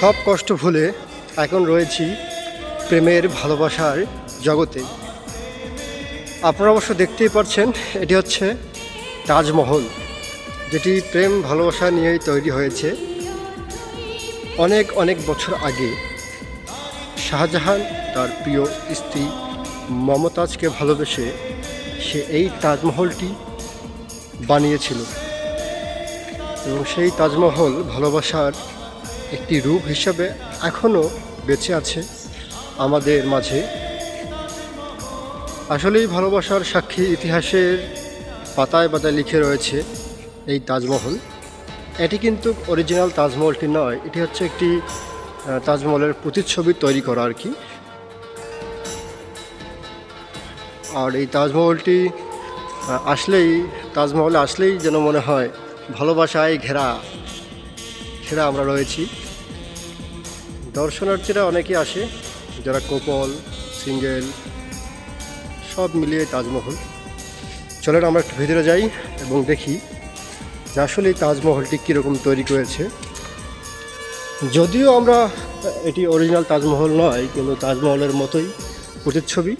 সব কষ্ট ভুলে এখন রয়েছি প্রেমের ভালোবাসার জগতে। আপনারা অবশ্য দেখতেই পাচ্ছেন এটি হচ্ছে তাজমহল, যেটি প্রেম ভালোবাসা নিয়েই তৈরি হয়েছে। অনেক অনেক বছর আগে শাহজাহান তার প্রিয় স্ত্রী মমতাজকে ভালোবেসে সে এই তাজমহলটি বানিয়েছিল। এবং সেই তাজমহল ভালোবাসার একটি রূপ হিসাবে এখনও বেঁচে আছে আমাদের মাঝে। আসলেই ভালোবাসার সাক্ষী ইতিহাসের পাতায় পাতায় লিখে রয়েছে এই তাজমহল। এটি কিন্তু অরিজিনাল তাজমহলটি নয়, এটি হচ্ছে একটি তাজমহলের প্রতিচ্ছবি তৈরি করা আর কি। আর এই তাজমহলটি আসলেই, তাজমহলে আসলেই যেন মনে হয় ভালোবাসায় ঘেরা। ঘেরা আমরা রয়েছি। দর্শনার্থীরা অনেকে আসে, যারা কোপল, সিঙ্গেল, সব মিলিয়ে তাজমহল। চলেন আমরা একটু ভেতরে যাই এবং দেখি যে আসলে এই তাজমহলটি কীরকম তৈরি করেছে। যদিও আমরা এটি অরিজিনাল তাজমহল নয়, কিন্তু তাজমহলের মতোই প্রতিচ্ছবি।